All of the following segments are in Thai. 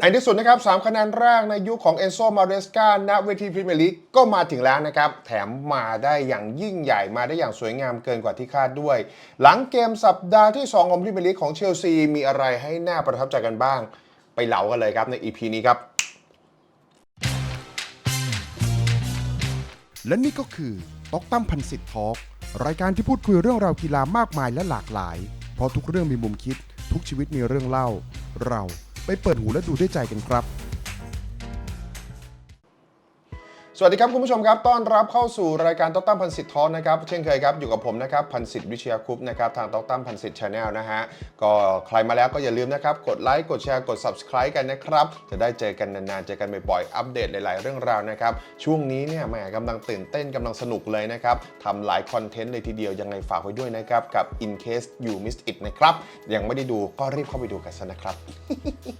ในที่สุดนะครับ3คะแนนแรกในยุคของเอนโซมาเรสกาณเวทีพรีเมียร์ลีกก็มาถึงแล้วนะครับ แถมมาได้อย่างยิ่งใหญ่มาได้อย่างสวยงามเกินกว่าที่คาดด้วย หลังเกมสัปดาห์ที่ 2 ของพรีเมียร์ลีกของเชลซี มีอะไรให้หน่าประทับใจกันบ้าง ไปเหลากันเลยครับใน EP นี้ครับ และนี่ก็คือตอกตั้มพันสิทธิ์ทอล์กรายการที่พูดคุยเรื่องราวกีฬามากมายและหลากหลาย เพราะทุกเรื่องมีมุมคิด ทุกชีวิตมีเรื่องเล่าเรา ไปเปิดหูและดูด้วยใจกันครับ สวัสดีครับคุณผู้ชมครับต้อนรับเข้าสู่รายการต๊อกตั้มพันสิทธิ์ทอนะครับเช่นเคยครับอยู่กับผมนะครับพันสิทธิ์วิเชียคุปต์นะครับทางต๊อกตั้มพันสิทธิ์ชาแนลนะฮะก็ใครมาแล้วก็อย่าลืมนะครับกดไลค์กดแชร์กด subscribe กันนะครับจะได้เจอกันนานๆเจอกันบ่อยๆอัปเดตหลายๆ เรื่องราวนะครับช่วงนี้เนี่ยแหมกำลังตื่นเต้นกำลังสนุกเลยนะครับทำหลายคอนเทนต์เลยทีเดียวยังไงฝากไว้ด้วยนะครับกับ in case you missed it นะครับยังไม่ได้ดูก็รีบเข้าไปดูกันซะนะครับ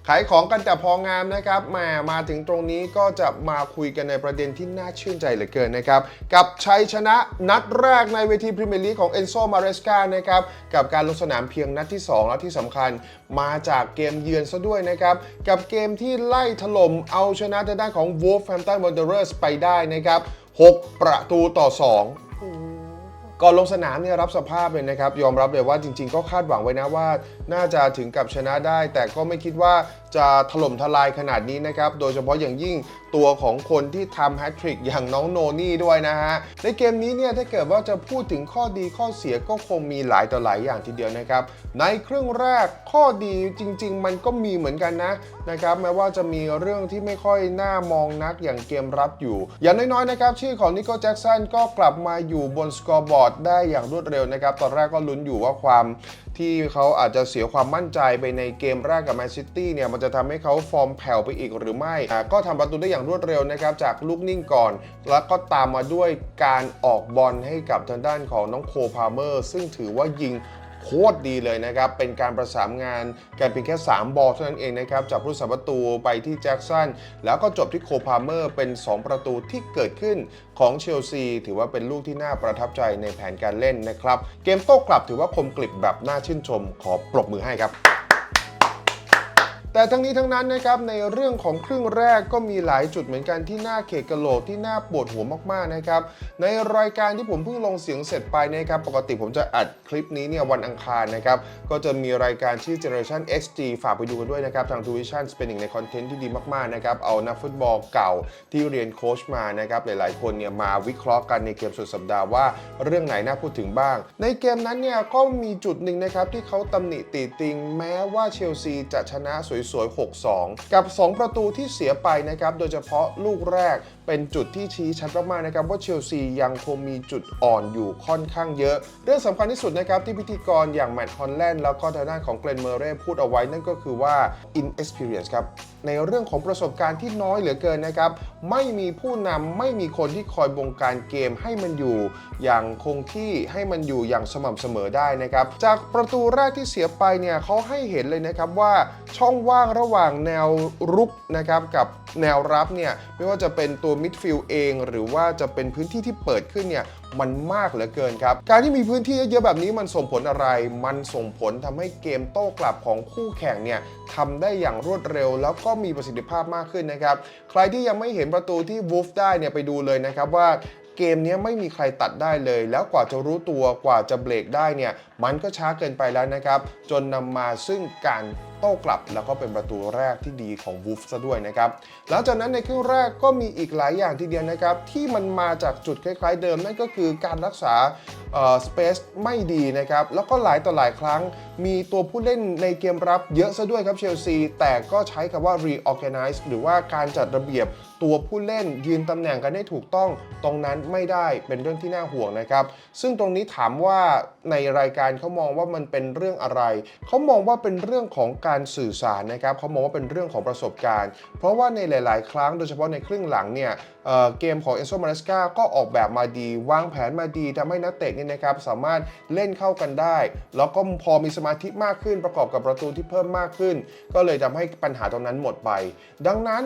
ขายของกันแต่พองามนะครับแหมมาถึงตรงนี้ก็จะมาคุยกันในประเด็นที่น่าชื่นใจเหลือเกินนะครับ กับชัยชนะนัดแรกในเวทีพรีเมียร์ลีกของเอนโซมาเรสกานะครับ กับการลงสนามเพียงนัดที่ 2 และที่สำคัญมาจากเกมเยือนซะด้วยนะครับ กับเกมที่ไล่ถล่มเอาชนะทางด้านของ Wolverhampton Wanderers ไปได้นะครับ 6 ประตูต่อ 2ก่อนลงสนามเนี่ยรับสภาพเลยนะครับ ยอมรับเลยว่าจริง ๆ ก็คาดหวังไว้นะว่า น่าจะถึงกับชนะได้ แต่ก็ไม่คิดว่าจะถล่มทลายขนาดนี้นะครับ โดยเฉพาะอย่างยิ่งตัวของคนที่ทำแฮตทริกอย่างน้องโนนี่ด้วยนะฮะ ในเกมนี้เนี่ยถ้าเกิดว่าจะพูดถึงข้อดีข้อเสียก็คงมีหลายต่อหลายอย่างทีเดียวนะครับ ในครึ่งแรกข้อดีจริง ๆ มันก็มีเหมือนกันนะนะครับแม้ว่าจะมีเรื่องที่ไม่ค่อยน่ามองนักอย่างเกมรับอยู่ อย่างน้อยๆนะครับชื่อของนิโก้แจ็กสันก็กลับมาอยู่บนสกอร์บอร์ดได้อย่างรวดเร็วนะครับ ตอนแรกก็ลุ้นอยู่ว่าความ ที่เขาอาจจะเสียความมั่นใจไปในเกมแรกกับแมนซิตี้เนี่ยมันจะทำให้เขาฟอร์มแผ่วไปอีกหรือไม่ ก็ทำประตูได้อย่างรวดเร็วนะครับจากลูกนิ่งก่อน แล้วก็ตามมาด้วยการออกบอลให้กับทางด้านของน้องโคพาเมอร์ ซึ่งถือว่ายิง คตรดีเลยนะครับ เป็นการประสานงานกันเพียงแค่ 3 บอลเท่านั้นเองนะครับ จากผู้สาประตูไปที่แจ็กสันแล้วก็จบที่โคพาเมอร์เป็น 2 ประตูที่เกิดขึ้นของเชลซี ถือว่าเป็นลูกที่น่าประทับใจในแผนการเล่นนะครับ เกมโต้กลับถือว่าคมกลิบแบบน่าชื่นชมขอปรบมือให้ครับ แต่ทั้งนี้ทั้งนั้นนะครับในเรื่องของครึ่งแรกก็มีหลายจุดเหมือนกันที่น่าเขกกระโหลกที่น่าปวดหัวมากๆนะครับในรายการที่ผมเพิ่งลงเสียงเสร็จไปนะครับปกติผมจะอัดคลิปนี้เนี่ยวันอังคารนะครับก็จะมีรายการชื่อ Generation XG ฝากไปดูกันด้วยนะครับทาง t ูวิชั่นเป็นหนึ่งในคอนเทนต์ที่ดีมากๆนะครับเอานักฟุตบอลเก่าที่เรียนโค้ชมานะครับหลายๆ คนเนี่ยมาวิเคราะห์กันในเกมสุดสัปดาห์ว่า เรื่องไหนน่าพูดถึงบ้าง ในเกมนั้นเนี่ยก็มีจุดหนึ่งนะครับที่เขาตำหนิติติงแม้ว่าเชลซีจะชนะสวยๆ 6-2 กับ 2 ประตูที่เสียไปนะครับ โดยเฉพาะลูกแรกเป็นจุดที่ชี้ชัดมากๆนะครับว่าเชลซียังคงมีจุดอ่อนอยู่ค่อนข้างเยอะ เรื่องสำคัญที่สุดนะครับที่พิธีกรอย่างแมตต์ฮอลแลนด์แล้วก็ทางด้านของเกรนเมอร์เร่พูดเอาไว้นั่นก็คือว่า inexperience ครับในเรื่องของประสบการณ์ที่น้อยเหลือเกินนะครับ ไม่มีผู้นำไม่มีคนที่คอยบงการเกมให้มันอยู่ อย่างคงที่ให้มันอยู่อย่างสม่ำเสมอได้นะครับ จากประตูแรกที่เสียไปเนี่ยเขาให้เห็นเลยนะครับว่าช่องว่างระหว่างแนวรุกนะครับกับแนวรับเนี่ยไม่ว่าจะเป็นตัวมิดฟิลด์เอง หรือว่าจะเป็นพื้นที่ที่เปิดขึ้นเนี่ยมันมากเหลือเกินครับ การที่มีพื้นที่เยอะๆแบบนี้มันส่งผลอะไร มันส่งผลทำให้เกมโต้กลับของคู่แข่งเนี่ยทำได้อย่างรวดเร็ว แล้วก็มีประสิทธิภาพมากขึ้นนะครับ ใครที่ยังไม่เห็นประตูที่วูฟได้เนี่ยไปดูเลยนะครับว่าเกมนี้ไม่มีใครตัดได้เลย แล้วกว่าจะรู้ตัวกว่าจะเบรกได้เนี่ย มันก็ช้าเกินไปแล้วนะครับ จนนำมาซึ่งการโต้กลับแล้วก็เป็นประตูแรกที่ดีของวูฟซะด้วยนะครับหลังจากนั้นในครึ่งแรกก็มีอีกหลายอย่างทีเดียวนะครับ ที่มันมาจากจุดคล้ายๆเดิมนั่นก็คือการรักษาสเปซไม่ดีนะครับ แล้วก็หลายต่อหลายครั้ง มีตัวผู้เล่นในเกมรับเยอะซะด้วยครับเชลซีแต่ก็ใช้คำว่า reorganize หรือว่าการจัดระเบียบตัวผู้เล่นยืนตำแหน่งกันให้ถูกต้องตรงนั้นไม่ได้เป็นเรื่องที่น่าห่วงนะครับ ซึ่งตรงนี้ถามว่าในรายการเขามองว่ามันเป็นเรื่องอะไร เขามองว่าเป็นเรื่องของการสื่อสารนะครับเขามองว่าเป็นเรื่องของประสบการณ์ เพราะว่าในหลาย ๆ ครั้งโดยเฉพาะในครึ่งหลังเนี่ยเเกมของเอนโซมา r สกาก็ออกแบบมาดี วางแผนมาดีทำให้นักเตะเนี่ยนะครับสามารถเล่นเข้ากันได้ แล้วก็พอมีสมาธิมากขึ้นประกอบกับประตูที่เพิ่มมากขึ้น ก็เลยทำให้ปัญหาตรงนั้นหมดไป ดังนั้น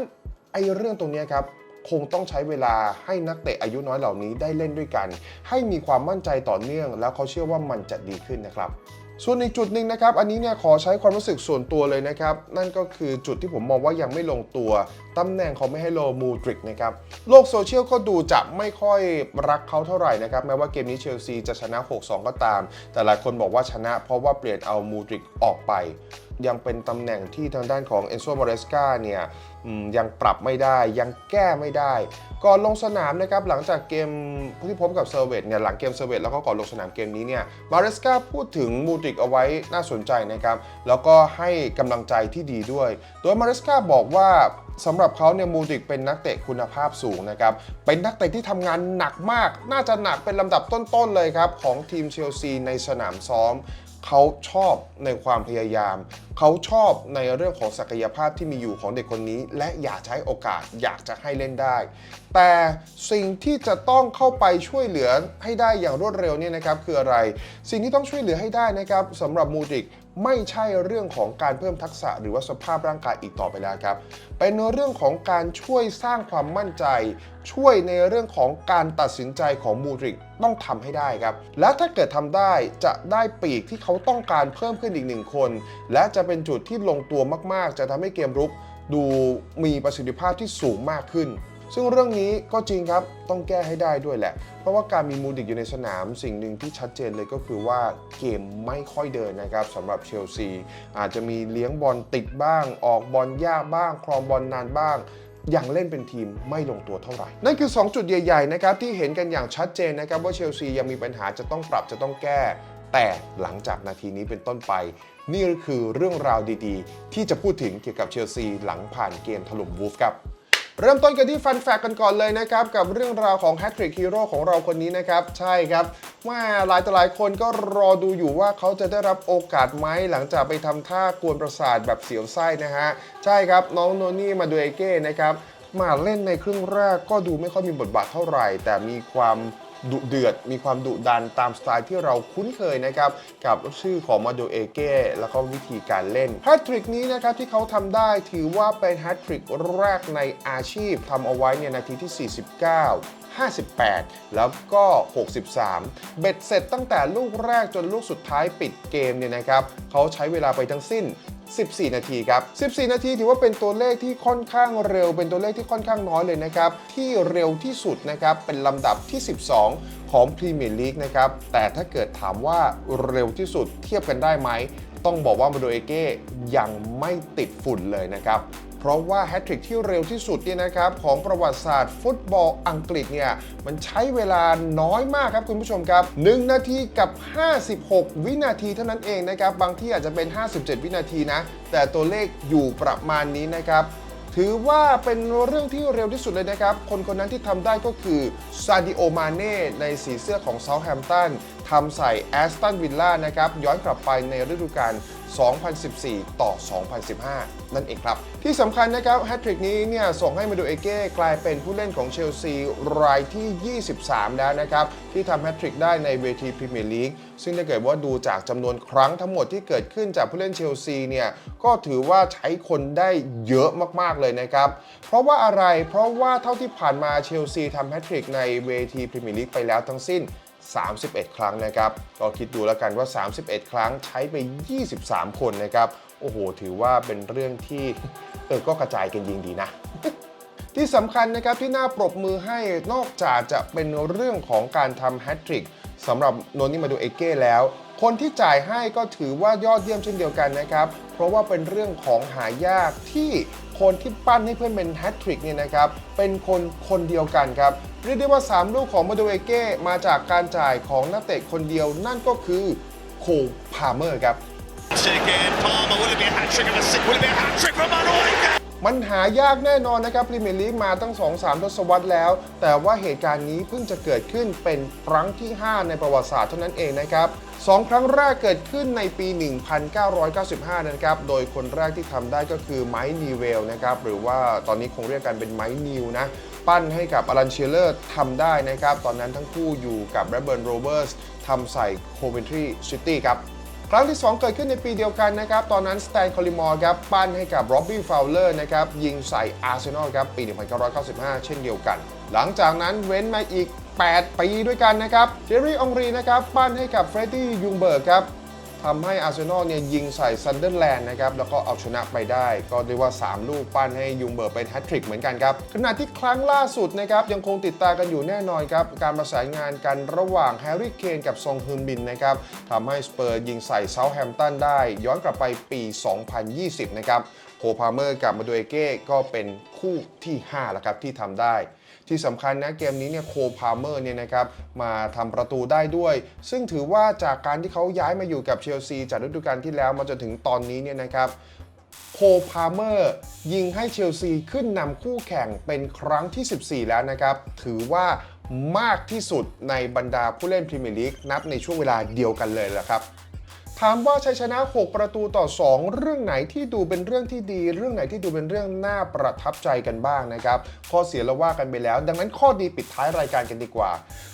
ไอ้เรื่องตรงนี้ครับ คงต้องใช้เวลาให้นักเตะอายุน้อยเหล่านี้ได้เล่นด้วยกัน ให้มีความมั่นใจต่อเนื่อง แล้วเขาเชื่อว่ามันจะดีขึ้นนะครับส่วนอีกจุดหนึ่งนะครับ อันนี้เนี่ยขอใช้ความรู้สึกส่วนตัวเลยนะครับ นั่นก็คือจุดที่ผมมองว่ายังไม่ลงตัว ตำแหน่งของไม่ให้โลมูดริกนะครับ โลกโซเชียลก็ดูจะไม่ค่อยรักเขาเท่าไหร่นะครับ แม้ว่าเกมนี้เชลซีจะชนะ 6-2 ก็ตาม แต่หลายคนบอกว่าชนะเพราะว่าเปลี่ยนเอามูดริกออกไป ยังเป็นตำแหน่งที่ทางด้านของเอนโซม r เรสกาเนี่ยยังปรับไม่ได้ยังแก้ไม่ได้ ก่อนลงสนามนะครับหลังจากเกมที่พบกับเซอร์เวตเนี่ยหลังเกมเซอร์เวตแล้วก็ก่อนลงสนามเกมนี้เนี่ยมาเรสกาพูดถึงมูดริกเอาไว้น่าสนใจนะครับแล้วก็ให้กำลังใจที่ดีด้วย โดยมาเรสกาบอกว่าสำหรับเขาเนี่ยมูดริกเป็นนักเตะคุณภาพสูงนะครับเป็นนักเตะที่ทำงานหนักมาก น่าจะหนักเป็นลำดับต้นๆเลยครับของทีมเชลซีในสนามซ้อมเขาชอบในความพยายาม เขาชอบในเรื่องของศักยภาพที่มีอยู่ของเด็กคนนี้ และอยากใช้โอกาสอยากจะให้เล่นได้ แต่สิ่งที่จะต้องเข้าไปช่วยเหลือให้ได้อย่างรวดเร็วเนี่ยนะครับคืออะไร สิ่งที่ต้องช่วยเหลือให้ได้นะครับสำหรับมูดริก ไม่ใช่เรื่องของการเพิ่มทักษะหรือว่าสภาพร่างกายอีกต่อไปแล้วครับ เป็นเรื่องของการช่วยสร้างความมั่นใจ ช่วยในเรื่องของการตัดสินใจของมูริกต้องทำให้ได้ครับ และถ้าเกิดทำได้จะได้ปีกที่เขาต้องการเพิ่มขึ้นอีกหนึ่งคน และจะเป็นจุดที่ลงตัวมาก ๆ จะทำให้เกมรุกดูมีประสิทธิภาพที่สูงมากขึ้น ซึ่งเรื่องนี้ก็จริงครับต้องแก้ให้ได้ด้วยแหละ เพราะว่าการมีมูดิกอยู่ในสนามสิ่งหนึ่งที่ชัดเจนเลยก็คือว่าเกมไม่ค่อยเดินนะครับสำหรับเชลซีอาจจะมีเลี้ยงบอลติดบ้าง ออกบอลยากบ้าง ครองบอลนานบ้างอยังเล่นเป็นทีมไม่ลงตัวเท่าไหร่ นั่นคือ 2 จุดใหญ่ๆนะครับที่เห็นกันอย่างชัดเจนนะครับว่าเชลซียังมีปัญหาจะต้องปรับจะต้องแก้ แต่หลังจากนาทีนี้เป็นต้นไป นี่คือเรื่องราวดีๆ ที่จะพูดถึงเกี่ยวกับเชลซีหลังผ่านเกมถล่มวูฟครับ เริ่มต้นกันที่ฟันแฟกกันก่อนเลยนะครับกับเรื่องราวของแฮตทริกฮีโร่ของเราคนนี้นะครับใช่ครับว่าหลายต่อหลายคนก็รอดูอยู่ว่าเขาจะได้รับโอกาสไหมหลังจากไปทำท่ากวนประสาทแบบเสียวไส้นะฮะใช่ครับน้องโนนี่มาดูเอเก้นะครับมาเล่นในครึ่งแรกก็ดูไม่ค่อยมีบทบาทเท่าไหร่ แต่มีความ ดุเดือด มีความดุดันตามสไตล์ที่เราคุ้นเคยนะครับ กับชื่อของมาโดเอเก้แล้วก็วิธีการเล่นแฮตทริกนี้นะครับที่เขาทำได้ถือว่าเป็นแฮตทริกแรกในอาชีพทำเอาไว้เนี่ยนาทีที่ 49 58 แล้วก็ 63 เบ็ดเสร็จตั้งแต่ลูกแรกจนลูกสุดท้ายปิดเกมเนี่ยนะครับเขาใช้เวลาไปทั้งสิ้น 14 นาทีครับ 14 นาทีถือว่าเป็นตัวเลขที่ค่อนข้างเร็ว เป็นตัวเลขที่ค่อนข้างน้อยเลยนะครับ ที่เร็วที่สุดนะครับ เป็นลำดับที่ 12 ของพรีเมียร์ลีกนะครับ แต่ถ้าเกิดถามว่าเร็วที่สุดเทียบกันได้ไหม ต้องบอกว่ามาโดเอเก้ยังไม่ติดฝุ่นเลยนะครับ เพราะว่าแฮตทริกที่เร็วที่สุดเนี่ยนะครับของประวัติศาสตร์ฟุตบอลอังกฤษเนี่ยมันใช้เวลาน้อยมากครับคุณผู้ชมครับ 1 นาทีกับ 56 วินาทีเท่านั้นเองนะครับ บางที่อาจจะเป็น 57 วินาทีนะ แต่ตัวเลขอยู่ประมาณนี้นะครับถือว่าเป็นเรื่องที่เร็วที่สุดเลยนะครับ คนคนนั้นที่ทำได้ก็คือซาดิโอมาเน่ในสีเสื้อของเซาท์แฮมป์ตันทำใส่แอสตันวิลล่านะครับ ย้อนกลับไปในฤดูกาล 2014 ต่อ 2015 นั่นเองครับ ที่สำคัญนะครับแฮตทริกนี้เนี่ยส่งให้มาดูเอเก้กลายเป็นผู้เล่นของเชลซีรายที่ 23 แล้วนะครับ ที่ทำแฮตทริกได้ในเวทีพรีเมียร์ลีกซึ่งถ้าเกิดว่าดูจากจำนวนครั้งทั้งหมดที่เกิดขึ้นจากผู้เล่นเชลซีเนี่ยก็ถือว่าใช้คนได้เยอะมากๆเลยนะครับ เพราะว่าอะไรเพราะว่าเท่าที่ผ่านมาเชลซีทำแฮตทริกในเวทีพรีเมียร์ลีกไปแล้วทั้งสิ้น 31 ครั้งนะครับก็คิดดูแล้วกันว่า 31 ครั้งใช้ไป 23 คนนะครับ โอ้โห ถือว่าเป็นเรื่องที่เออก็กระจายกันยิงดีนะที่สำคัญนะครับที่น่าปรบมือให้นอกจากจะเป็นเรื่องของการทำแฮตทริกสำหรับโนนี่มาดูเอเก้แล้ว คนที่จ่ายให้ก็ถือว่ายอดเยี่ยมเช่นเดียวกันนะครับ เพราะว่าเป็นเรื่องของหายากที่ คนที่ปั้นให้เพื่อนเป็นแฮตทริกเนี่ยนะครับเป็นคนคนเดียวกันครับเรียกได้ว่า 3 ลูกของมาดูเอเก้มาจากการจ่ายของนักเตะคนเดียวนั่นก็คือโคพาเมอร์ครับ Again, Palmer. Will it be a hat trick? Will it be a hat trick from Manuel? มันหายากแน่นอนนะครับพรีเมียร์ลีกมาตั้ง 2-3 ทศวรรษแล้ว แต่ว่าเหตุการณ์นี้เพิ่งจะเกิดขึ้นเป็นครั้งที่ 5 ในประวัติศาสตร์เท่านั้นเองนะครับสองครั้งแรกเกิดขึ้นในปี 1995 นะครับ โดยคนแรกที่ทำได้ก็คือไมค์นีเวลนะครับ หรือว่าตอนนี้คงเรียกกันเป็นไมค์นิวนะ ปั้นให้กับอลันเชลเลอร์ทำได้นะครับ ตอนนั้นทั้งคู่อยู่กับแรเบิร์นโรเบอร์สทำใส่โคเวนทรีซิตี้ครับ ครั้งที่ 2 เกิดขึ้นในปีเดียวกันนะครับ ตอนนั้นสแตนคอลิมอร์ครับปั้นให้กับโรบบี้ฟาวเลอร์นะครับยิงใส่อาร์เซนอลครับปี 1995 เช่นเดียวกัน หลังจากนั้นเว้นมาอีก 8 ปีด้วยกันนะครับเจอรี่องรีนะครับปั้นให้กับเฟรดดี้ยุงเบิร์กครับ ทำให้อาร์เซนอลเนี่ยยิงใส่ซันเดอร์แลนด์นะครับแล้วก็เอาชนะไปได้ ก็เรียกว่า 3 ลูกปั้นให้ยุงเบิร์กเป็นแฮตทริกเหมือนกันครับขณะที่ครั้งล่าสุดนะครับยังคงติดตากันอยู่แน่นอนครับการประสานงานกันระหว่างแฮร์รี่เคนกับซองฮึนบินนะครับทำให้สเปอร์ยิงใส่เซาท์แฮมป์ตันได้ ย้อนกลับไปปี 2020 นะครับโคพาเมอร์กับมาดูเอเก้ก็เป็นคู่ที่5แล้วครับที่ทำได้ ที่สำคัญนะเกมนี้เนี่ยโคพาเมอร์เนี่ยนะครับมาทำประตูได้ด้วย ซึ่งถือว่าจากการที่เขาย้ายมาอยู่กับเชลซีจากฤดูกาลที่แล้วมาจนถึงตอนนี้เนี่ยนะครับโคพาเมอร์ยิงให้เชลซีขึ้นนำคู่แข่งเป็นครั้งที่ 14 แล้วนะครับ ถือว่ามากที่สุดในบรรดาผู้เล่นพรีเมียร์ลีกนับในช่วงเวลาเดียวกันเลยแหละครับ ถามว่าชัยชนะ 6 ประตูต่อ 2 เรื่องไหนที่ดูเป็นเรื่องที่ดี เรื่องไหนที่ดูเป็นเรื่องน่าประทับใจกันบ้างนะครับ ข้อเสียเราว่ากันไปแล้ว ดังนั้นข้อดีปิดท้ายรายการกันดีกว่า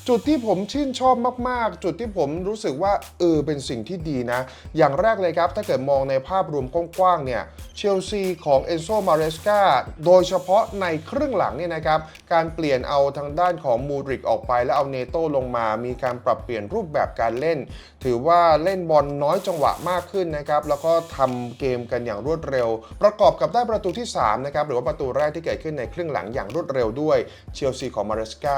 จุดที่ผมชื่นชอบมาก ๆ จุดที่ผมรู้สึกว่าเออเป็นสิ่งที่ดีนะ อย่างแรกเลยครับ ถ้าเกิดมองในภาพรวมกว้าง ๆ เนี่ยเชลซีของเอนโซมาเรสกาโดยเฉพาะในครึ่งหลังเนี่ยนะครับการเปลี่ยนเอาทางด้านของมูดริกออกไปแล้วเอาเนโตลงมา มีการปรับเปลี่ยนรูปแบบการเล่น ถือว่าเล่นบอลน้อยจังหวะมากขึ้นนะครับแล้วก็ทำเกมกันอย่างรวดเร็ว ประกอบกับได้ประตูที่3นะครับหรือว่าประตูแรกที่เกิดขึ้นในครึ่งหลังอย่างรวดเร็วด้วยเชลซีของมาเรสกา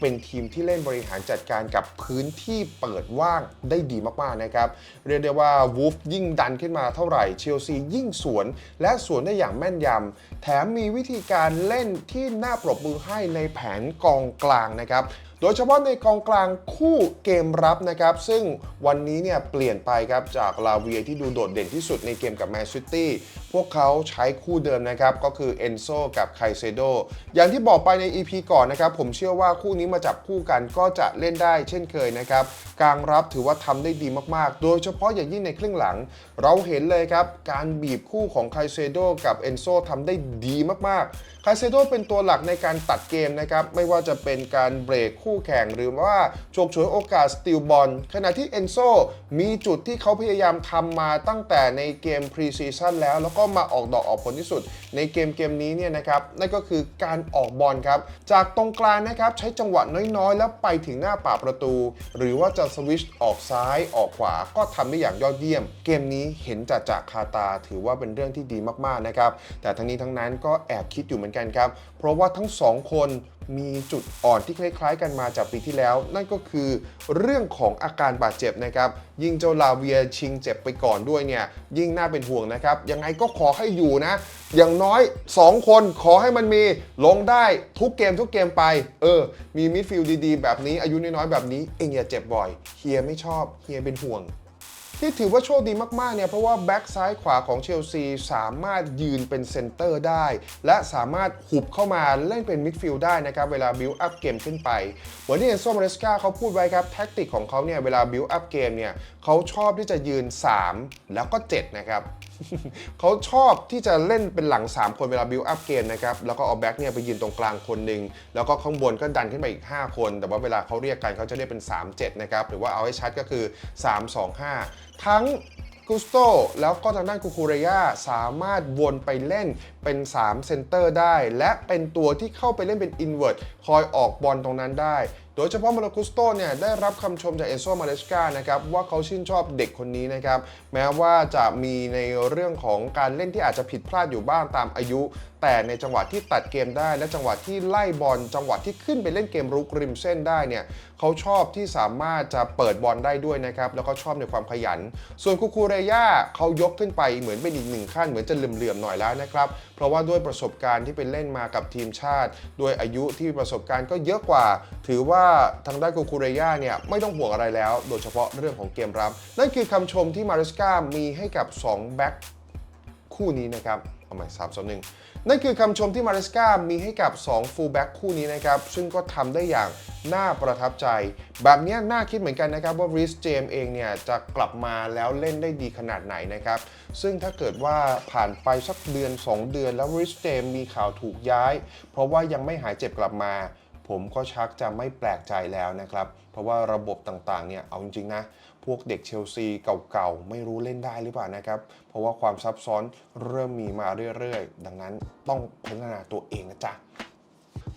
เป็นทีมที่เล่นบริหารจัดการกับพื้นที่เปิดว่างได้ดีมากๆนะครับเรียกได้ว่าวูฟยิ่งดันขึ้นมาเท่าไหร่เชลซียิ่งสวน และสวนได้อย่างแม่นยำแถมมีวิธีการเล่นที่น่าปรบมือให้ในแผนกองกลางนะครับ โดยเฉพาะในกองกลางคู่เกมรับนะครับ ซึ่งวันนี้เนี่ยเปลี่ยนไปครับจากลาเวียที่ดูโดดเด่นที่สุดในเกมกับแมนซิตี้พวกเขาใช้คู่เดิมนะครับ ก็คือเอนโซกับไคเซโดอย่างที่บอกไปใน EP ก่อนนะครับ ผมเชื่อว่าคู่นี้มาจับคู่กันก็จะเล่นได้เช่นเคยนะครับกลางรับถือว่าทำได้ดีมากๆ โดยเฉพาะอย่างยิ่งในครึ่งหลัง เราเห็นเลยครับ การบีบคู่ของไคเซโดกับเอนโซทำได้ดีมากๆไคเซโดเป็นตัวหลักในการตัดเกมนะครับไม่ว่าจะเป็นการเบรกคู่แข่ง หรือว่าฉกฉวยโอกาสสติลบอลขณะที่เอนโซมีจุดที่เขาพยายามทำมาตั้งแต่ในเกมพรีซีซั่นแล้ว แล้วก็มาออกดอกออกผลที่สุด ในเกมเกมนี้เนี่ยนะครับนั่นก็คือการออกบอลครับ จากตรงกลางนะครับใช้จังหวะน้อยๆ แล้วไปถึงหน้าป่ากประตู หรือว่าจะสวิชออกซ้ายออกขวาก็ทำได้อย่างยอดเยี่ยม เกมนี้เห็นจะจากคาตาถือว่าเป็นเรื่องที่ดีมากๆนะครับแต่ทั้งนี้ทั้งนั้นก็แอบคิดอยู่เหมือนกันครับ เพราะว่าทั้งสองคนมีจุดอ่อนที่คล้ายๆ กันมาจากปีที่แล้ว นั่นก็คือเรื่องของอาการบาดเจ็บนะครับ ยิ่งเจ้าลาเวียชิงเจ็บไปก่อนด้วยเนี่ยยิ่งน่าเป็นห่วงนะครับ ยังไงก็ขอให้อยู่นะ อย่างน้อย 2 คนขอให้มันมีลงได้ทุกเกมทุกเกมไป เออ มีมิดฟิลด์ดีๆ แบบนี้อายุน้อยๆแบบนี้เองอย่าเจ็บบ่อยเฮียไม่ชอบเฮียเป็นห่วง ที่ถือว่าโชคดีมากๆเนี่ยเพราะว่าแบ็กซ้ายขวาของเชลซีสามารถยืนเป็นเซนเตอร์ได้ และสามารถหุบเข้ามาเล่นเป็นมิดฟิลด์ได้นะครับ เวลาบิลอัพเกมขึ้นไปเหมือนที่เอนโซมาเรสกาเขาพูดไว้ครับ แท็กติกของเขาเนี่ยเวลาบิลอัพเกมเนี่ยเขาชอบที่จะยืน 3 แล้วก็ 7 นะครับเขาชอบที่จะเล่นเป็นหลัง 3 คนเวลาบิลอัพเกมนะครับ แล้วก็เอาแบ็กเนี่ยไปยืนตรงกลางคนหนึ่ง แล้วก็ข้างบนก็ดันขึ้นไปอีก 5 คน แต่ว่าเวลาเขาเรียกกันเขาจะเรียกเป็น 3-7 นะครับ หรือว่าเอาให้ชัดก็คือ 3-2-5 ทั้งกุสโตแล้วก็ทางด้านคูคูเรยาสามารถวนไปเล่นเป็น 3 เซนเตอร์ได้ และเป็นตัวที่เข้าไปเล่นเป็นอินเว t ร์คอยออกบอลตรงนั้นได้ โดยเฉพาะมาร์กุสโตเนี่ยได้รับคำชมจากเอนโซมาเลสกานะครับว่าเขาชื่นชอบเด็กคนนี้นะครับแม้ว่าจะมีในเรื่องของการเล่นที่อาจจะผิดพลาดอยู่บ้างตามอายุ แต่ในจังหวะที่ตัดเกมได้ และจังหวะที่ไล่บอลจังหวะที่ขึ้นไปเล่นเกมรุกริมเส้นได้เนี่ยเขาชอบที่สามารถจะเปิดบอลได้ด้วยนะครับแล้วก็ชอบในความขยัน ส่วนคูคูเรย่าเขายกขึ้นไปเหมือนเป็นอีกหนึ่งขั้นเหมือนจะเหลื่อมๆหน่อยแล้วนะครับเพราะว่าด้วยประสบการณ์ที่ไปเล่นมากับทีมชาติ ด้วยอายุที่ประสบการณ์ก็เยอะกว่า ถือว่าทางด้านคูคูเรย่าเนี่ยไม่ต้องห่วงอะไรแล้ว โดยเฉพาะเรื่องของเกมรับ นั่นคือคำชมที่มาริสกามีให้กับ2แบ็คคู่นี้นะครับ เอาใหม่สามสองหนึ่งนั่นคือคำชมที่มาริสกามีให้กับ 2 ฟูลแบ็กคู่นี้นะครับ ซึ่งก็ทำได้อย่างน่าประทับใจ แบบนี้น่าคิดเหมือนกันนะครับ ว่าริสเจมเองเนี่ย จะกลับมาแล้วเล่นได้ดีขนาดไหนนะครับ ซึ่งถ้าเกิดว่าผ่านไปสักเดือน 2 เดือนแล้วริสเจมมีข่าวถูกย้าย เพราะว่ายังไม่หายเจ็บกลับมา ผมก็ชักจะไม่แปลกใจแล้วนะครับเพราะว่าระบบต่างๆเนี่ยเอาจริงๆนะ พวกเด็กเชลซีเก่าๆ ไม่รู้เล่นได้หรือเปล่านะครับ เพราะว่าความซับซ้อนเริ่มมีมาเรื่อยๆ ดังนั้นต้องพัฒนาตัวเองนะจ๊ะ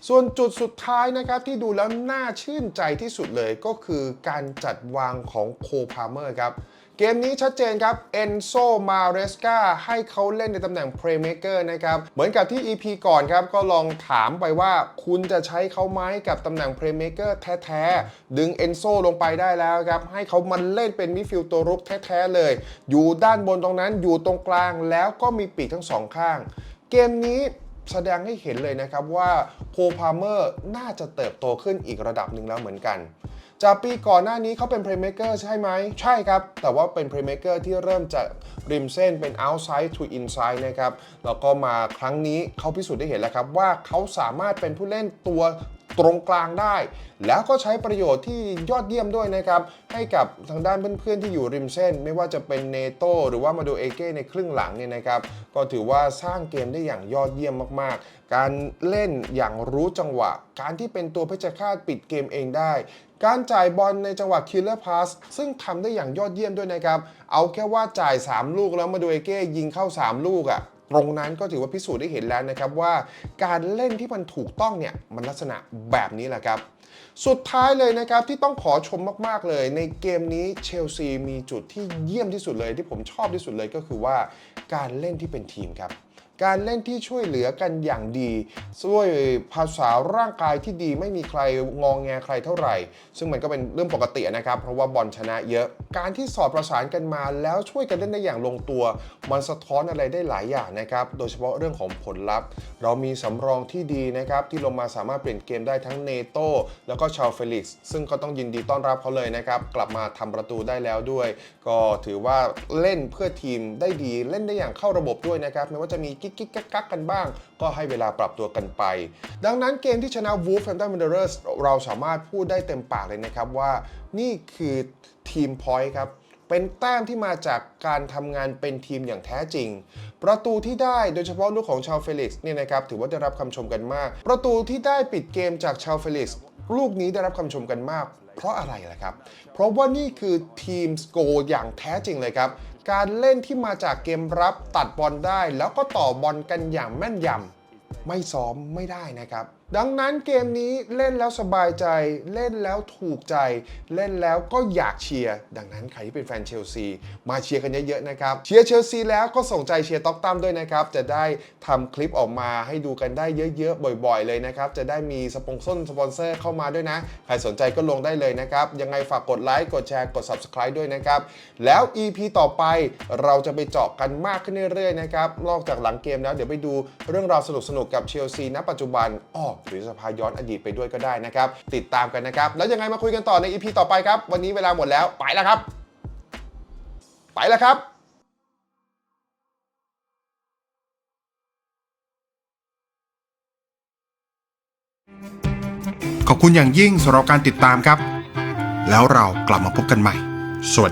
ส่วนจุดสุดท้ายนะครับที่ดูแล้วน่าชื่นใจที่สุดเลยก็คือการจัดวางของโคพาเมอร์ครับ เกมนี้ชัดเจนครับเอนโซมาเรสกาให้เขาเล่นในตำแหน่ง Playmaker นะครับ เหมือนกับที่ EP ก่อนครับ ก็ลองถามไปว่าคุณจะใช้เขาไหมกับตำแหน่ง Playmaker แท้ๆ ดึงเอนโซลงไปได้แล้วครับ ให้เขามันเล่นเป็นมิดฟิลด์ตัวรุกแท้ๆเลย อยู่ด้านบนตรงนั้นอยู่ตรงกลางแล้วก็มีปีกทั้งสองข้าง เกมนี้แสดงให้เห็นเลยนะครับว่าโพพาเมอร์น่าจะเติบโตขึ้นอีกระดับหนึ่งแล้วเหมือนกัน จากปีก่อนหน้านี้เขาเป็น playmaker ใช่ไหม ใช่ครับ แต่ว่าเป็น playmaker ที่เริ่มจากริมเส้นเป็น outside to inside นะครับ แล้วก็มาครั้งนี้เขาพิสูจน์ได้เห็นแล้วครับ ว่าเขาสามารถเป็นผู้เล่นตัวตรงกลางได้ แล้วก็ใช้ประโยชน์ที่ยอดเยี่ยมด้วยนะครับ ให้กับทางด้านเพื่อนๆที่อยู่ริมเส้น ไม่ว่าจะเป็นเนโตหรือว่ามาดูเอเก้ในครึ่งหลังเนี่ยนะครับ ก็ถือว่าสร้างเกมได้อย่างยอดเยี่ยมมากๆ การเล่นอย่างรู้จังหวะ การที่เป็นตัวเพชฌฆาตปิดเกมเองได้ การจ่ายบอลในจังหวะ killer pass ซึ่งทำได้อย่างยอดเยี่ยมด้วยนะครับ เอาแค่ว่าจ่าย 3 ลูกแล้วมาดูเอเก้ยิงเข้า 3 ลูกอะ่ะตรงนั้นก็ถือว่าพิสูจน์ได้เห็นแล้วนะครับว่าการเล่นที่มันถูกต้องเนี่ยมันลักษณะแบบนี้แหละครับ สุดท้ายเลยนะครับที่ต้องขอชมมากๆเลย ในเกมนี้เชลซีมีจุดที่เยี่ยมที่สุดเลยที่ผมชอบที่สุดเลยก็คือว่าการเล่นที่เป็นทีมครับ การเล่นที่ช่วยเหลือกันอย่างดีด้วยภาษาร่างกายที่ดีไม่มีใครงองแงใครเท่าไหร่ ซึ่งมันก็เป็นเรื่องปกตินะครับ เพราะว่าบอลชนะเยอะ การที่สอดประสานกันมาแล้วช่วยกันเล่นได้อย่างลงตัว มันสะท้อนอะไรได้หลายอย่างนะครับ โดยเฉพาะเรื่องของผลลัพธ์ เรามีสำรองที่ดีนะครับ ที่ลงมาสามารถเปลี่ยนเกมได้ทั้งเนโต้แล้วก็ชาวเฟลิกซ์ซึ่งก็ต้องยินดีต้อนรับเขาเลยนะครับ กลับมาทำประตูได้แล้วด้วย ก็ถือว่าเล่นเพื่อทีมได้ดีเล่นได้อย่างเข้าระบบด้วยนะครับไม่ว่าจะมีกกกิ๊กกักกักกันบ้าง ก็ให้เวลาปรับตัวกันไป ดังนั้นเกมที่ชนะ Wolverhampton Wanderers เราสามารถพูดได้เต็มปากเลยนะครับว่านี่คือทีมพอยต์ครับเป็นแต้มที่มาจากการทำงานเป็นทีมอย่างแท้จริง ประตูที่ได้โดยเฉพาะลูกของชาวเฟลิกซ์เนี่ยนะครับถือว่าได้รับคำชมกันมาก ประตูที่ได้ปิดเกมจากชาวเฟลิกซ์ลูกนี้ได้รับคำชมกันมาก เพราะอะไรล่ะครับ เพราะว่านี่คือทีมสโกอย่างแท้จริงเลยครับ การเล่นที่มาจากเกมรับตัดบอลได้ แล้วก็ต่อบอลกันอย่างแม่นยำไม่ซ้อมไม่ได้นะครับ ดังนั้นเกมนี้เล่นแล้วสบายใจ เล่นแล้วถูกใจ เล่นแล้วก็อยากเชียร์ ดังนั้นใครที่เป็นแฟนเชลซี มาเชียร์กันเยอะๆนะครับ เชียร์เชลซีแล้วก็ส่งใจเชียร์ต็อกตั้มด้วยนะครับ จะได้ทำคลิปออกมาให้ดูกันได้เยอะๆ บ่อยๆ เลยนะครับ จะได้มีสปงส้นสปอนเซอร์เข้ามาด้วยนะ ใครสนใจก็ลงได้เลยนะครับ ยังไงฝากกดไลค์กดแชร์กด Subscribe ด้วยนะครับ แล้ว EP ต่อไปเราจะไปเจาะกันมากขึ้นเรื่อยๆนะครับนอกจากหลังเกมแล้วเดี๋ยวไปดูเรื่องราวสนุกๆกับเชลซีณปัจจุบันอ้อหรือสภาย้อนอดีตไปด้วยก็ได้นะครับ ติดตามกันนะครับ แล้วยังไงมาคุยกันต่อใน EP ต่อไปครับ วันนี้เวลาหมดแล้วไปแล้วครับ ไปแล้วครับขอบคุณอย่างยิ่งสำหรับการติดตามครับ แล้วเรากลับมาพบกันใหม่ สวัสดี